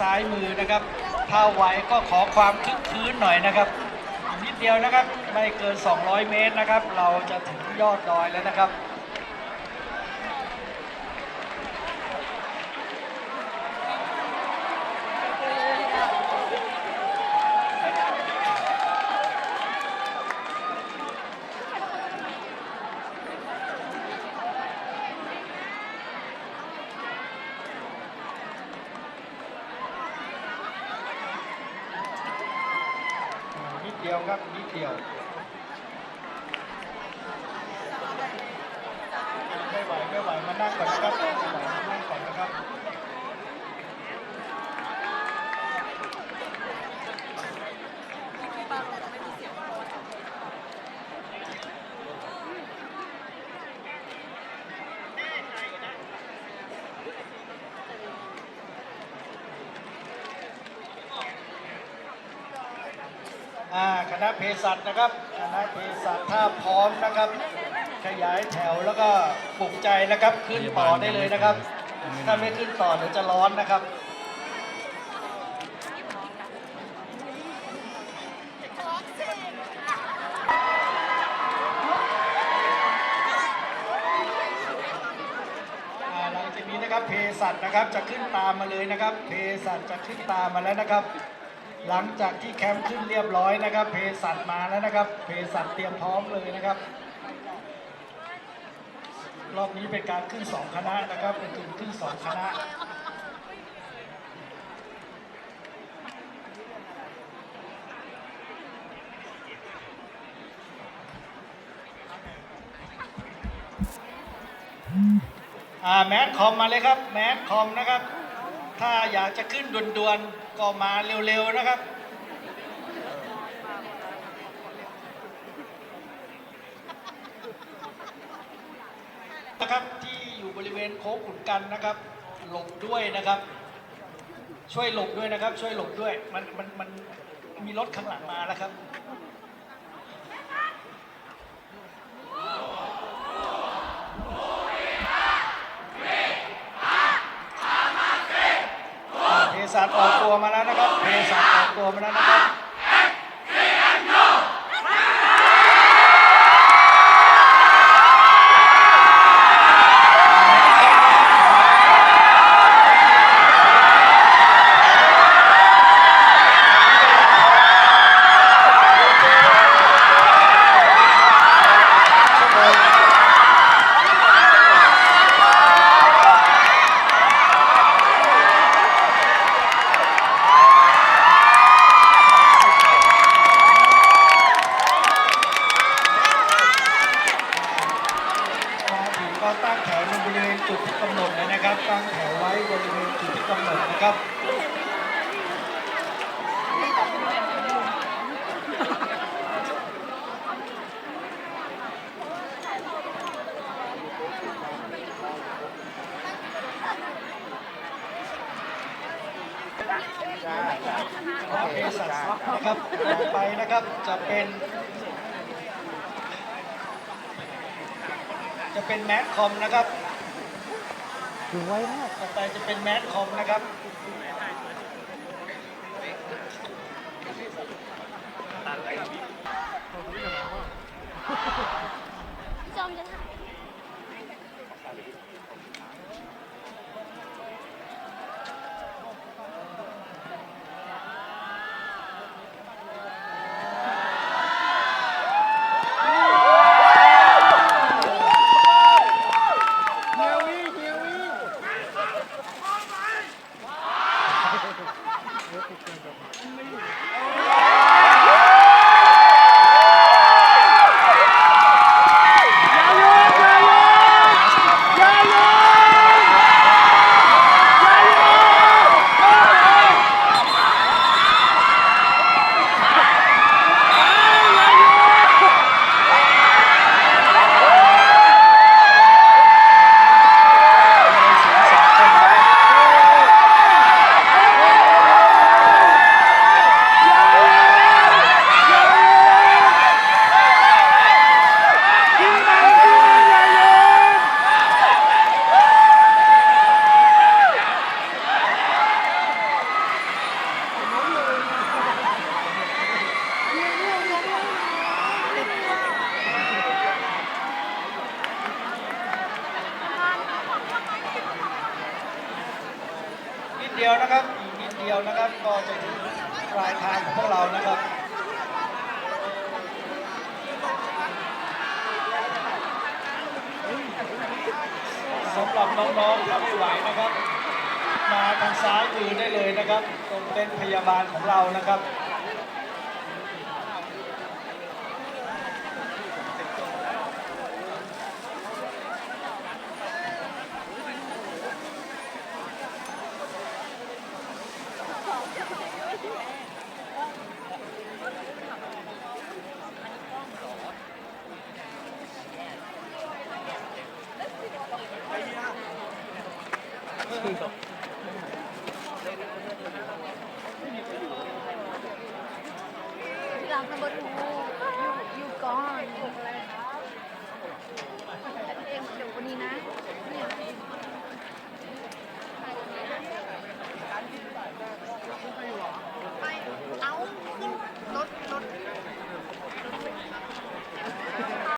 ซ้ายมือนะครับ ถ้าไหวก็ขอความคึกคืนหน่อยนะครับ นิดเดียวนะครับ ไม่เกิน 200 เมตรนะครับ เราจะถึงยอดดอยแล้วนะครับ เดียวครับนิดเดียวไม่ไหวไม่ไหวมานั่งก่อนนะครับไม่ไหวมานั่งก่อนนะครับ อ่าคณะเภสัชนะครับ คณะเภสัชถ้าพร้อมนะครับ ขยายแถวแล้วก็ปลุกใจนะครับ ขึ้นต่อได้เลยนะครับ ถ้าไม่ขึ้นต่อเดี๋ยวจะร้อนนะครับหลังจากนี้นะครับเภสัชนะครับจะขึ้นตามมาเลยนะครับเภสัชจะขึ้นตามมาแล้วนะครับ หลังจากที่แคมป์ขึ้นเรียบร้อยนะครับเภสัชมาแล้วนะครับเภสัชเตรียมพร้อมเลยนะครับ รอบนี้เป็นการขึ้นสองคณะนะครับเป็นกลุ่มขึ้นสองคณะอ่าแมสคอมมาเลยครับ แมสคอมนะครับ ถ้าอยากจะขึ้นด่วนๆ ก็มาเร็วๆนะครับ นะครับที่อยู่บริเวณโค้งขุนกันนะครับ หลบด้วยนะครับ ช่วยหลบด้วยนะครับ ช่วยหลบด้วย มันมันมันมีรถข้างหลังมาแล้วครับ เภสัชออกตัวมาแล้วนะครับเภสัชออกตัวมาแล้วนะครับ มาถึงก็ตั้งแถวในบริเวณจุดที่กำหนด เลยนะครับตั้งแถวไว้บริเวณจุดที่กำหนดนะครับโอเคสัตว์นะครับต่อไปนะครับจะเป็นจะเป็นแมสคอมนะครับ ถือไว้มากต่อไปจะเป็นแมสคอมนะครับจอมจะถ่าย ดียวนะครับอีกนิดเดียวนะครับ ก็จะถึงปลายทางของพวกเรานะครับสำหรับน้องๆถ้าไม่ไหวนะครับ มาทางซ้ายมือได้เลยนะครับ ตรงเต็นท์พยาบาลของเรานะครับ 그러니까.